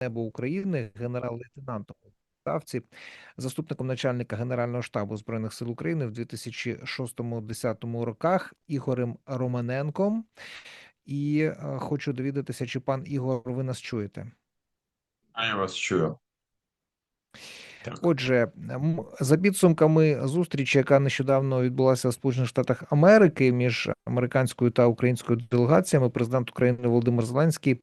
небо України генерал-лейтенантом ставці, заступником начальника Генерального штабу Збройних сил України в 2006-2010 роках Ігорем Романенком. І е, хочу довідатися, чи пан Ігор, ви нас чуєте? Я вас чую. Отже, за підсумками зустрічі, яка нещодавно відбулася в Сполучених Штатах Америки між американською та українською делегаціями, президент України Володимир Зеленський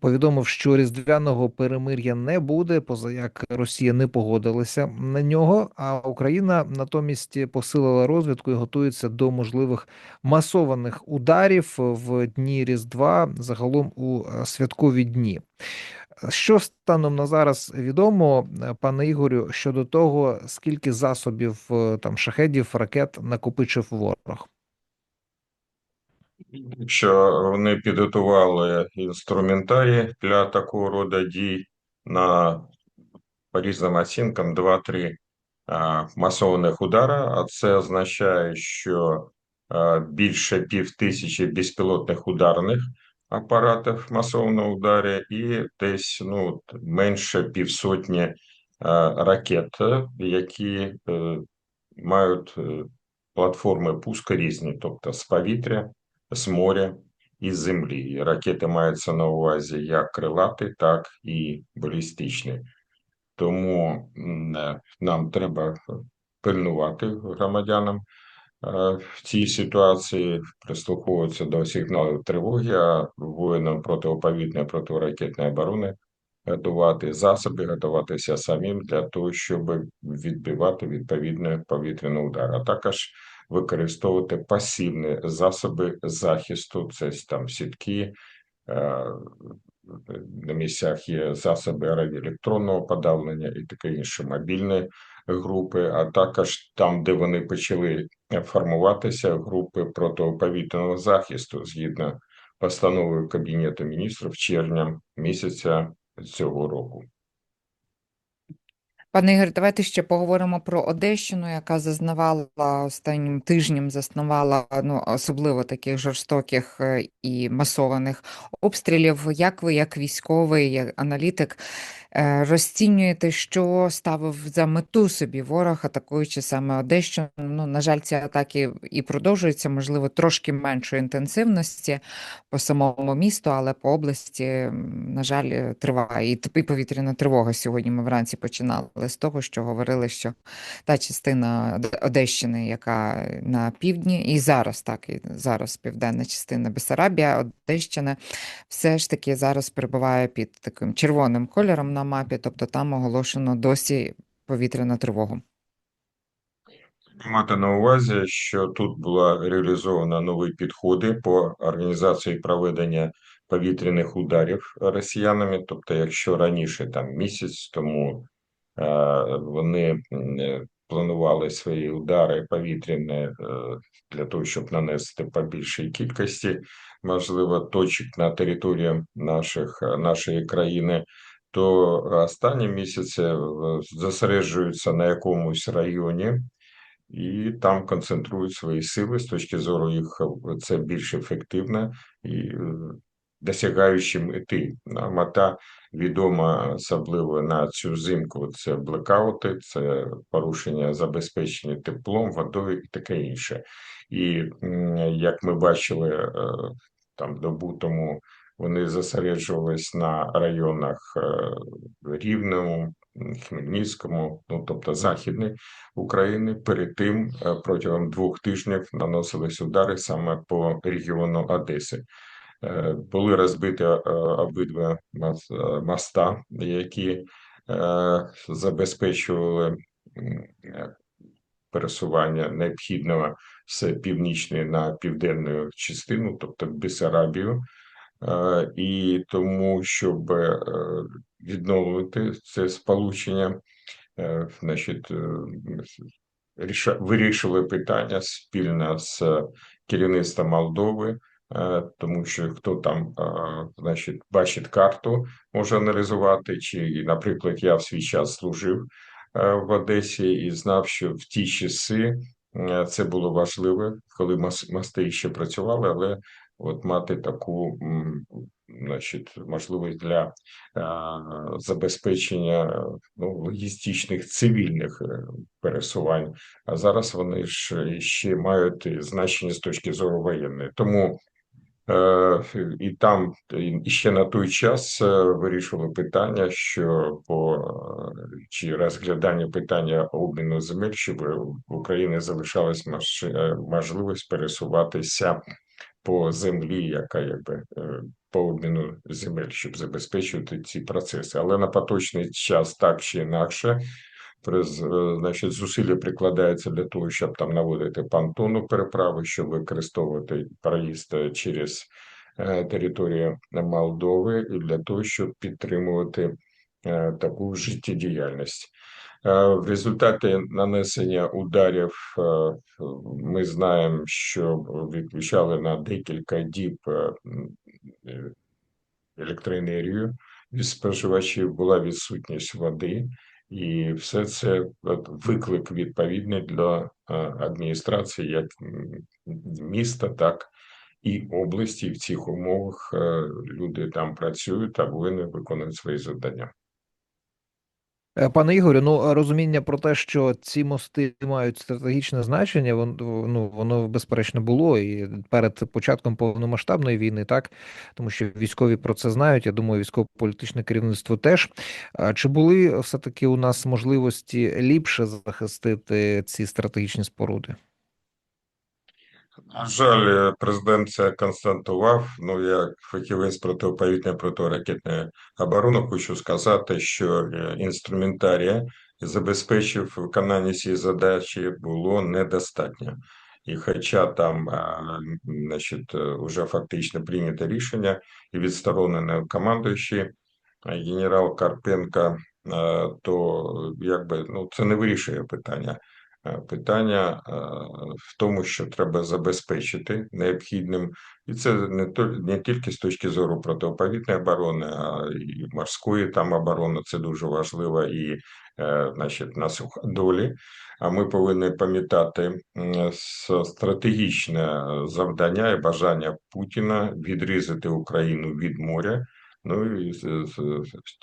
повідомив, що різдвяного перемир'я не буде, поза як Росія не погодилася на нього. А Україна натомість посилила розвідку і готується до можливих масованих ударів в дні Різдва, загалом у е, святкові дні. Що станом на зараз відомо, е, пане Ігорю, щодо того, скільки засобів е, там шахедів, ракет накопичив ворог? Що вони підготували інструментарій для такого роду дій на по різним оцінкам 2-3 а, масованих удара, а це означає, що більше пів тисячі безпілотних ударних апаратів масового ударі і десь ну, менше півсотні ракет, які е, мають е, платформи пуска різні, тобто з повітря, з моря і з землі. Ракети маються на увазі як крилаті, так і балістичні. Тому е, нам треба пильнувати громадянам е, в цій ситуації, прислуховуватися до сигналів тривоги, а воїнам протиповітряної протиракетної оборони готувати засоби, готуватися самим для того, щоб відбивати відповідний повітряний удар, а також використовувати пасивні засоби захисту, це там сітки. е, На місцях є засоби радіоелектронного подавлення і таке інше мобільні групи, а також там, де вони почали формуватися, групи протиповітряного захисту згідно постановою Кабінету міністрів червня місяця цього року. Пане Ігор, давайте ще поговоримо про Одещину, яка зазнавала останнім тижнем, заснувала ну, особливо таких жорстоких е, і масованих обстрілів. Як ви, як військовий, як аналітик, е, розцінюєте, що ставив за мету собі ворог, атакуючи саме Одещину? Ну, на жаль, ці атаки і продовжуються, можливо, трошки меншої інтенсивності по самому місту, але по області, на жаль, триває. І повітряна тривога сьогодні ми вранці починали з того, що говорили, що та частина Од- Одещини, яка на півдні, і зараз так, і зараз південна частина Бесарабія, Одещина, все ж таки зараз перебуває під таким червоним кольором на мапі, тобто там оголошено досі повітряну тривогу. Мати на увазі, що тут була реалізована нові підходи по організації проведення повітряних ударів росіянами. Тобто, якщо раніше там місяць тому вони е, планували свої удари повітряні е, для того, щоб нанести по більшій кількості, можливо, точок на території наших нашої країни. То останні місяці е, зосереджуються на якомусь районі, і там концентрують свої сили з точки зору їх е, це більш ефективно і досягаючи мети. А Мета відома особливо на цю зимку. Це блекаути, це порушення забезпечення теплом, водою і таке інше. І як ми бачили е, там добу тому. Вони зосереджувались на районах е, Рівному, Хмельницькому, ну тобто Західний України. Перед тим е, протягом двох тижнів наносились удари саме по регіону Одеси. Е, Були розбиті е, обидва е, моста, які забезпечували пересування необхідного з північної на південну частину, тобто Бессарабію. Е, І тому, щоб відновити це сполучення, значить, вирішили питання спільно з керівництвом Молдови, тому що хто там, е, значить, бачить карту, може аналізувати. Чи, наприклад, я в свій час служив е, в Одесі і знав, що в ті часи е, це було важливо, коли мос- мости ще працювали, але от мати таку значить, можливість для забезпечення ну, логістичних цивільних е, пересувань. А зараз вони ж ще мають значення з точки зору воєнної. Тому Е, і там і ще на той час е, вирішували питання, що по е, чи розглядання питання обміну земель, щоб в Україні залишалась мож- е, можливість пересуватися по землі, яка якби е, по обміну земель, щоб забезпечувати ці процеси. Але на поточний час так чи інакше. Е, значить, зусилля прикладаються для того, щоб там наводити понтонну переправу, щоб використовувати проїзд е, через е, територію Молдови, і для того, щоб підтримувати таку життєдіяльність. В результаті нанесення ударів ми знаємо, що відключали на декілька діб електроенергію від споживачів, була відсутність води, і все це виклик відповідний для е, адміністрації як міста, так і області. В цих умовах е, люди там працюють та повинні виконувати свої завдання. Е, Пане Ігорю, ну розуміння про те, що ці мости мають стратегічне значення, вон- ну, воно безперечно було і перед початком повномасштабної війни, так тому що військові про це знають. Я думаю, військово-політичне керівництво теж. Чи були все-таки у нас можливості ліпше захистити ці стратегічні споруди? На жаль, президент це констатував. Ну, як фахівець протиповітряної протиракетної оборони, хочу сказати, що е, інструментарія забезпечив виконання цієї задачі було недостатньо. І хоча там, значить, вже фактично прийнято рішення і відсторонено командуючий е, генерал Карпенко, е, то якби ну це не вирішує питання. Е, Питання е, в тому, що треба забезпечити необхідним, і це не то не тільки з точки зору протиповітряної оборони, а і морської там оборони. Це дуже важливо і е, значить, на суходолі. А ми повинні пам'ятати стратегічне завдання і бажання Путіна відрізати Україну від моря. Ну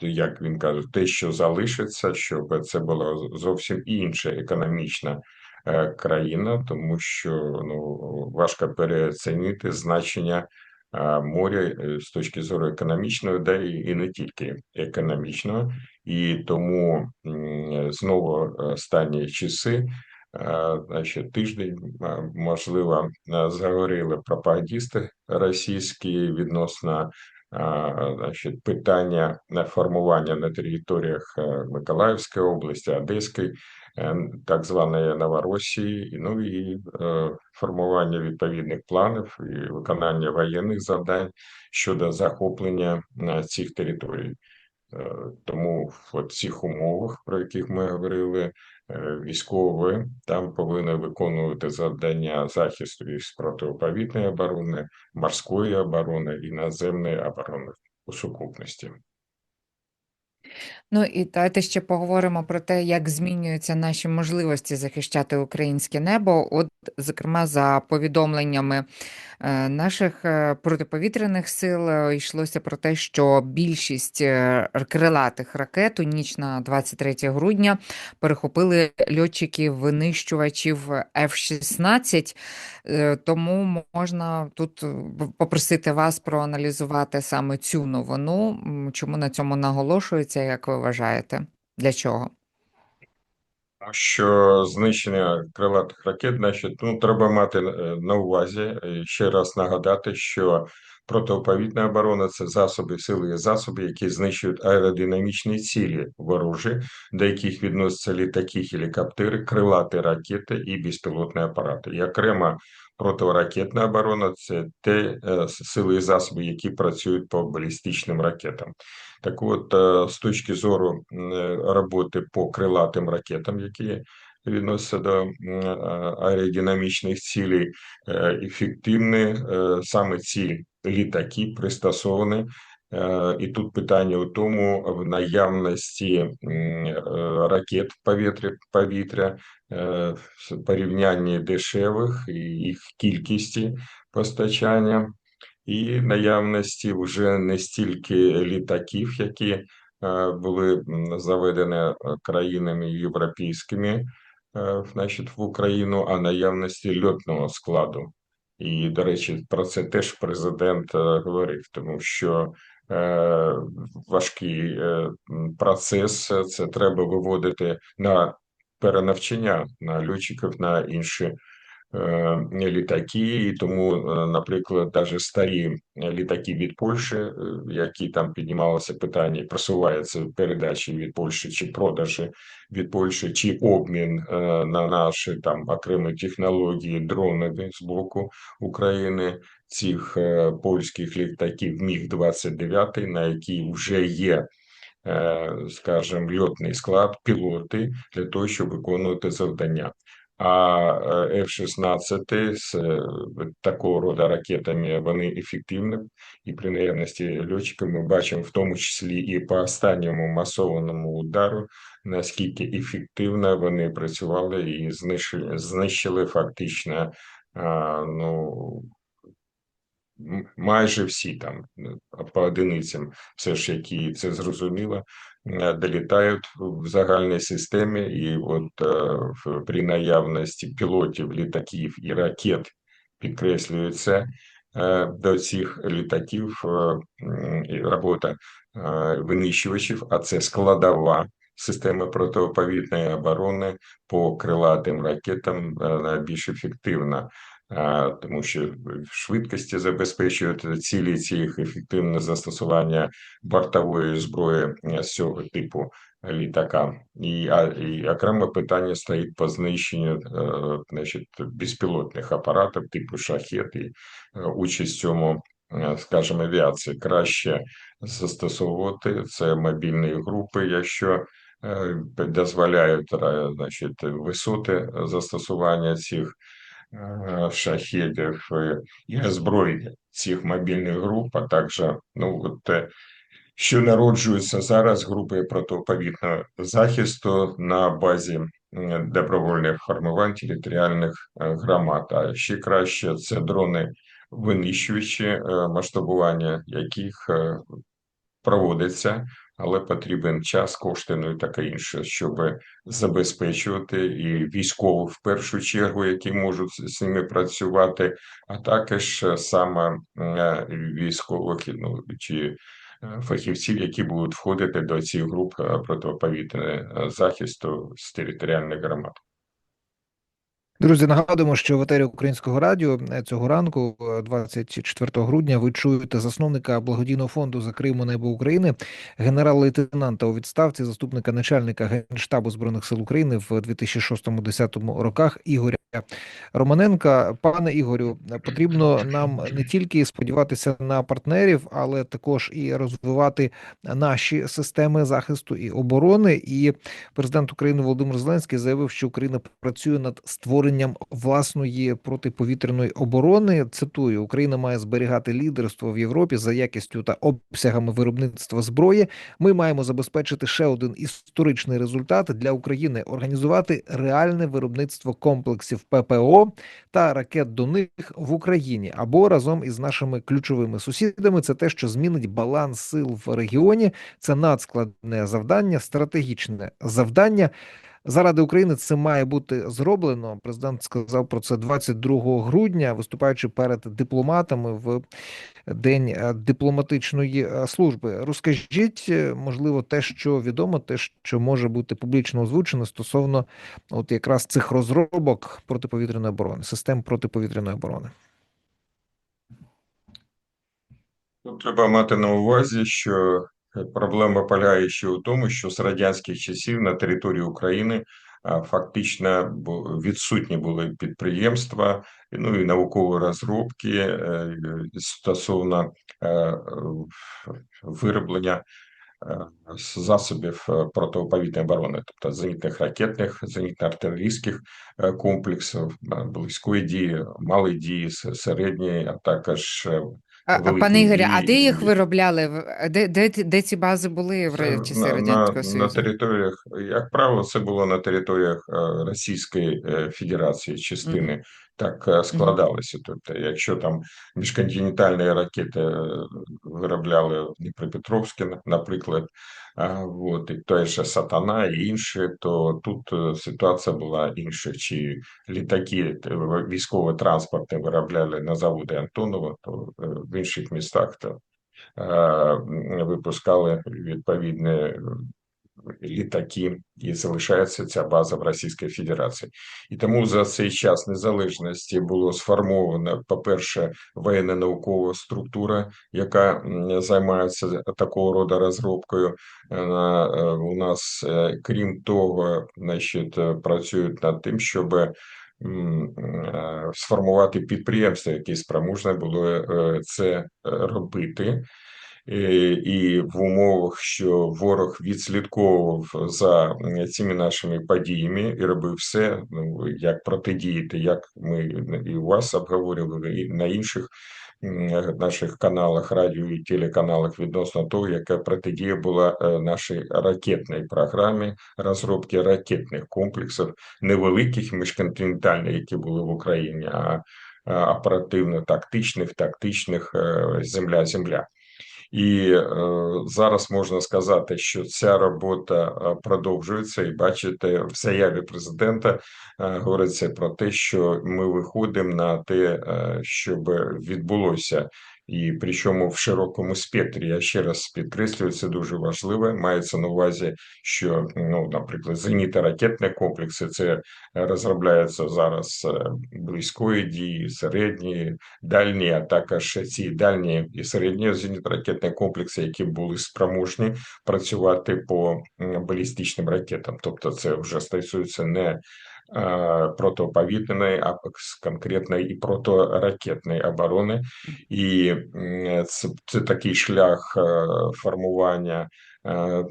і як він каже, те, що залишиться, щоб це була зовсім інша економічна е, країна, тому що ну важко переоцінити значення е, моря е, з точки зору економічної, да і, не тільки економічного, і тому знову останні часи. Значить, тиждень, можливо, заговорили пропагандисти російські відносно значить, питання формування на територіях е, Миколаївської області, Одеської, е, так званої Новоросії, ну і е, формування відповідних планів і виконання воєнних завдань щодо захоплення цих територій. Тому в цих умовах, про яких ми говорили, військові там повинні виконувати завдання захисту із протиповітряної оборони, морської оборони і наземної оборони у сукупності. Ну і давайте ще поговоримо про те, як змінюються наші можливості захищати українське небо. От, зокрема, за повідомленнями е, наших е, протиповітряних сил е, йшлося про те, що більшість е, крилатих ракет у ніч на 23 грудня перехопили льотчики винищувачів F-16. Е, Тому можна тут е, попросити вас проаналізувати саме цю новину. Чому на цьому наголошується, як ви вважаєте? Для чого? Що знищення крилатих ракет, значить, ну треба мати е, на увазі ще раз нагадати, що протиповітна оборона це засоби сили і засоби, які знищують аеродинамічні цілі ворожі, до яких відносяться літаки, гелікоптери, крилаті ракети і безпілотні апарати. І окремо протиракетна оборона це те е, сили і засоби, які працюють по балістичним ракетам. Так от, е, з точки зору е, роботи по крилатим ракетам, які відносяться до аеродинамічних цілей, ефективні саме ці літаки пристосовані. І тут питання у тому, в наявності ракет повітря, повітря порівнянні дешевих і їх кількості постачання і наявності вже не стільки літаків, які е, були заведені е, країнами європейськими е, значить, в Україну, а наявності льотного складу. І, до речі, про це теж президент говорив, тому що важкий процес це треба виводити на перенавчання на льотчиків на інші е, літаки, і тому, е, наприклад, навіть старі літаки від Польщі, е, які там піднімалося питання, просуваються передачі від Польщі чи продажі від Польщі, чи обмін е, на наші там окремі технології дронові з боку України. Цих е, польських літаків Міг 29 на які вже є скажімо, льотний склад, пілоти для того, щоб виконувати завдання. А е, F-16 з е, такого роду ракетами вони ефективні, і при наявності льотчиків ми бачимо в тому числі і по останньому масованому удару, наскільки ефективно вони працювали і знищили, знищили фактично ну, майже всі там ну, по одиницям, все ж які це зрозуміло, е, долітають в загальній системі, і от е, при наявності пілотів, літаків і ракет підкреслюється е, до цих літаків е, робота е, винищувачів, а це складова. Системи протиповітряної оборони по крилатим ракетам е, найбільш ефективна тому що швидкості забезпечують цілі ці їх ефективне застосування бортової зброї е, з цього типу літака. І, і окреме питання стоїть по знищенню е, значить, безпілотних апаратів типу шахет і е, участь в цьому, е, скажімо, авіації краще застосовувати це мобільні групи, якщо е, дозволяють е, значить, висоти застосування цих шахедів е, і озброєння цих мобільних груп, а також ну, от, що народжуються зараз групи протиповітряного захисту на базі добровольних формувань територіальних громад. А ще краще це дрони винищувачі, масштабування яких проводиться, але потрібен час, кошти, ну і таке інше, щоб забезпечувати і військових в першу чергу, які можуть з ними працювати, а також саме е, військових ну, чи е, фахівців, які будуть входити до цих груп е, протиповітряного захисту з територіальних громад. Друзі, нагадуємо, що в етері українського радіо е, цього ранку, е, 24 грудня, ви чуєте засновника благодійного фонду за Криму Небо України, генерал-лейтенанта у відставці, заступника начальника генштабу збройних сил України в 2006-2010 роках Ігоря Романенка. Пане Ігорю, потрібно нам не тільки сподіватися на партнерів, але також і розвивати наші системи захисту і оборони. І президент України Володимир Зеленський заявив, що Україна працює над створенням власної протиповітряної оборони. Цитую: Україна має зберігати лідерство в Європі за якістю та обсягами виробництва зброї. Ми маємо забезпечити ще один історичний результат для України: організувати реальне виробництво комплексів ППО та ракет до них в Україні або разом із нашими ключовими сусідами. Це те, що змінить баланс сил в регіоні. Це надскладне завдання, стратегічне завдання. Заради України це має бути зроблено. Президент сказав про це 22 грудня, виступаючи перед дипломатами в день е, дипломатичної е, служби. Розкажіть, е, можливо, те, що відомо, те, що може бути публічно озвучено стосовно от якраз цих розробок протиповітряної оборони, систем протиповітряної оборони. Тут треба мати на увазі, що проблема полягає ще у тому, що з радянських часів на території України фактично відсутні були підприємства, ну і наукові розробки е, стосовно е, вироблення е, засобів протиповітряної оборони, тобто зенітних ракетних, зенітно-артилерійських е, комплексів, близької дії, малої дії, середньої, а також великої пане Ігорі, а де їх виробляли? Де, де, де ці бази були в Це часи на, на, Радянського на Союзу? територіях, як правило, це було на територіях е, Російської е, Федерації, частини так е, складалося. Тобто, якщо там міжконтинентальні ракети е, виробляли в Дніпропетровську, наприклад, от, і той же Сатана і інші, то тут ситуація була інша. Чи літаки військові транспорти виробляли на заводі Антонова, то в інших містах то випускали відповідні літаки, і залишається ця база в Російській Федерації. І тому за цей час незалежності було сформовано, по-перше, воєнно-наукова структура, яка займається такого роду розробкою. Е, У нас, е, крім того, значить, е, працюють над тим, щоб сформувати підприємство, яке спроможне було це робити. Е, І в умовах, що ворог відслідковував за цими нашими подіями і робив все, ну як протидіяти, як ми і у вас обговорювали, і на інших наших каналах, радіо і телеканалах відносно того, яка протидія була е, нашій ракетній програмі розробки ракетних комплексів, невеликих міжконтинентальних, які були в Україні, а оперативно-тактичних, тактичних земля-земля. І е, зараз можна сказати, що ця робота е, продовжується, і бачите, в заяві президента е, говориться про те, що ми виходимо на те, щоб відбулося. І причому в широкому спектрі я ще раз підкреслюю, це дуже важливо. Мається на увазі, що ну, наприклад, зенітно-ракетні комплекси це розробляється зараз е, близької дії, середньої, дальні, а також ці дальні і середні зенітно-ракетні комплекси, які були спроможні працювати по балістичним ракетам. Тобто, це вже стосується не е, протиповітряної, а конкретної і протиракетної оборони, і це, це такий шлях е, формування е,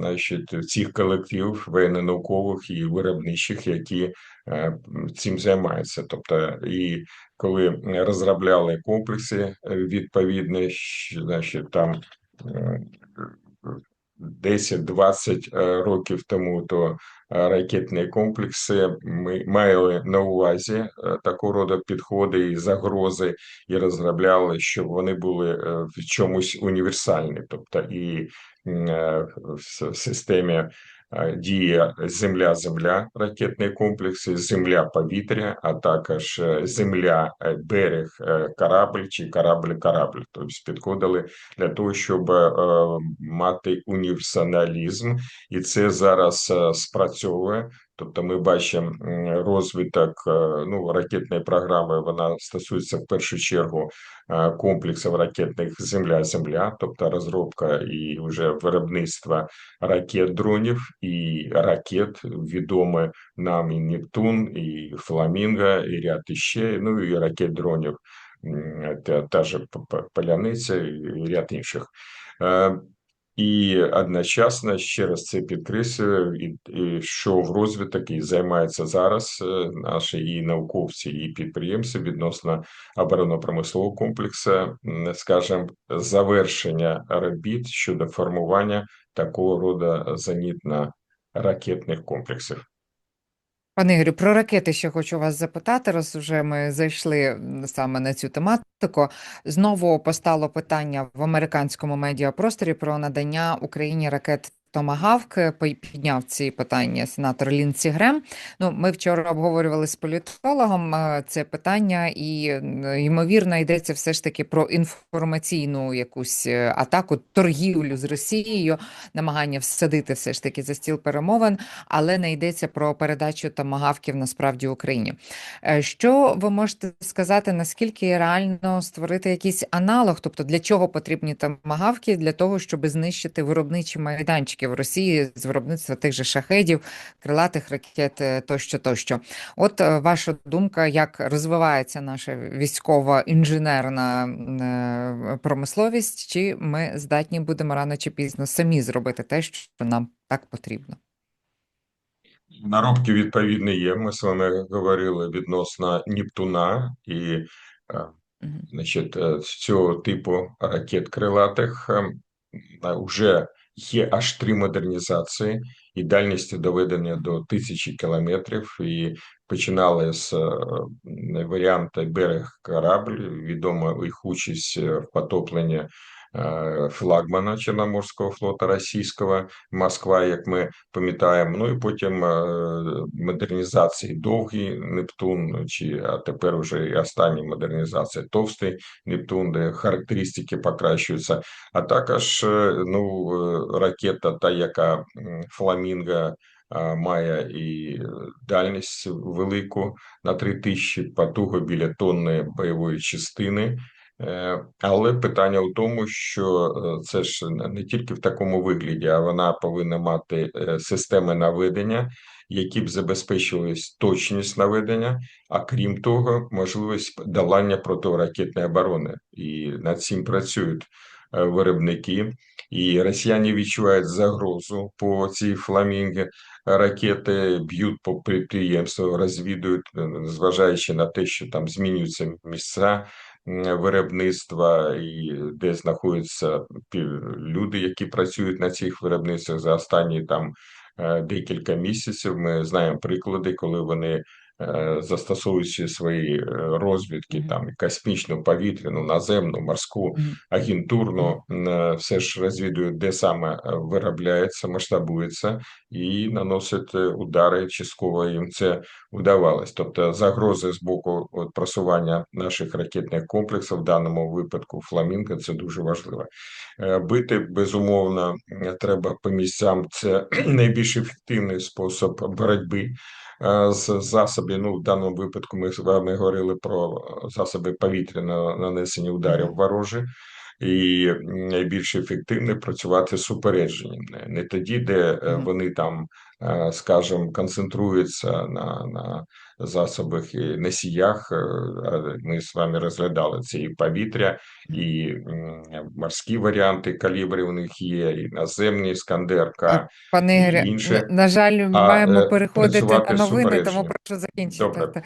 значить, цих колективів воєнно-наукових і виробничих, які цим займаються. Тобто, і коли розробляли комплекси відповідні, значить, там е, 10-20 е, років тому, то ракетні комплекси. Ми мали на увазі е, такого роду підходи і загрози, і розробляли, щоб вони були е, в чомусь універсальні, тобто і е, в системі е, діє земля-земля, ракетний комплекс, земля-повітря, а також е, земля-берег, корабль чи корабль-корабль. Тобто підходили для того, щоб е, мати універсалізм, і це зараз е, спрацьовує. Тобто, ми бачимо розвиток е, ну ракетної програми. Вона стосується в першу чергу е, комплексів ракетних земля-земля, тобто розробка і вже виробництво ракет дронів і ракет відомі нам і Нептун, і Фламінго, і ряд іще, ну і ракет дронів. Та, та же П- П- і ряд інших. І одночасно ще раз це підкреслює, що в розвиток і займаються зараз е, наші і науковці, і підприємці відносно оборонно-промислового комплексу, скажімо, завершення робіт щодо формування такого роду зенітно-ракетних комплексів. Пане Ігорю, про ракети ще хочу вас запитати, раз вже ми зайшли саме на цю тематику. Знову постало питання в американському медіапросторі про надання Україні ракет Томагавк. Пой- Підняв ці питання сенатор Лінсі Грем. Ну, ми вчора обговорювали з політологом е, це питання, і м, ймовірно йдеться все ж таки про інформаційну якусь е, атаку, торгівлю з Росією, намагання всадити все ж таки за стіл перемовин але не йдеться про передачу томагавків насправді Україні. Е, Що ви можете сказати, наскільки реально створити якийсь аналог? Тобто для чого потрібні томагавки? Для того, щоб знищити виробничі майданчики в Росії з виробництва тих же шахедів, крилатих ракет е, тощо, тощо. От е, ваша думка, як розвивається наша військова інженерна е, промисловість? Чи ми здатні будемо рано чи пізно самі зробити те, що нам так потрібно? Наробки відповідні є. Ми з вами говорили відносно Нептуна і значить, цього типу ракет крилатих вже є аж три модернізації, і дальністю доведення до тисячі кілометрів. І починали з е, варіанту берег корабль, відома їх участь в потопленні флагмана Чорноморського флота російського Москва, як ми пам'ятаємо. Ну і потім е, модернізації довгий Нептун, чи а тепер уже і остання модернізація товстий Нептун, де характеристики покращуються. А також е, ну, е, ракета, та яка м, Фламінго має і е, дальність велику на 3000, потугу біля тонни бойової частини. Е, Але питання у тому, що е, це ж не- тільки в такому вигляді, а вона повинна мати е, системи наведення, які б забезпечували точність наведення, а крім того, можливість долання протиракетної оборони. І над цим працюють виробники. І росіяни відчувають загрозу по цій фламінгі. Ракети б'ють по підприємству, розвідують, зважаючи на те, що там змінюються місця виробництва і де знаходяться люди, які працюють на цих виробництвах за останні там е, декілька місяців. Ми знаємо приклади, коли вони застосовуючи свої е, розвідки, там космічну, повітряну, наземну, морську, Мгм. агентурно е, все ж розвідують, де саме е, виробляється, масштабується і наносять е, удари. Частково їм це удавалось. Тобто загрози з боку от, просування наших ракетних комплексів, в даному випадку Фламінго, це дуже важливо. Е, Бити безумовно е, треба по місцям. Це найбільш ефективний спосіб боротьби е, з засобів. Ну, в даному випадку ми з вами говорили про засоби повітряного нанесення ударів ворожі. І найбільш ефективно працювати з упередженням, не- не тоді, де е, вони там, е, скажімо, концентруються на, на засобах і носіях. е, Ми з вами розглядали це і повітря, і морські варіанти калібри у них є, і наземні Скандер-К. Пане Ігоре, інше. на, на жаль, маємо е, переходити на новини, тому прошу закінчити. Добре.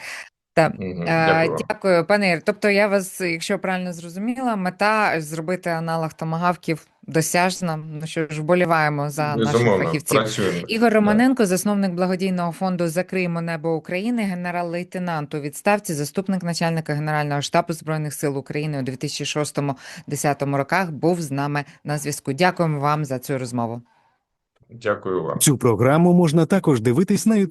Та-. Мгм, Е, Дякую вам. Дякую, пане Ігор. Тобто я вас, якщо правильно зрозуміла, мета зробити аналог томагавків досяжна. Ну що ж, вболіваємо за наших Безумовно, фахівців. працюємо. Ігор Да. Романенко, засновник благодійного фонду Закриємо небо України, генерал-лейтенант у відставці, заступник начальника Генерального штабу Збройних сил України у 2006-2010 роках, був з нами на зв'язку. Дякуємо вам за цю розмову. Дякую вам. Цю програму можна також дивитись на YouTube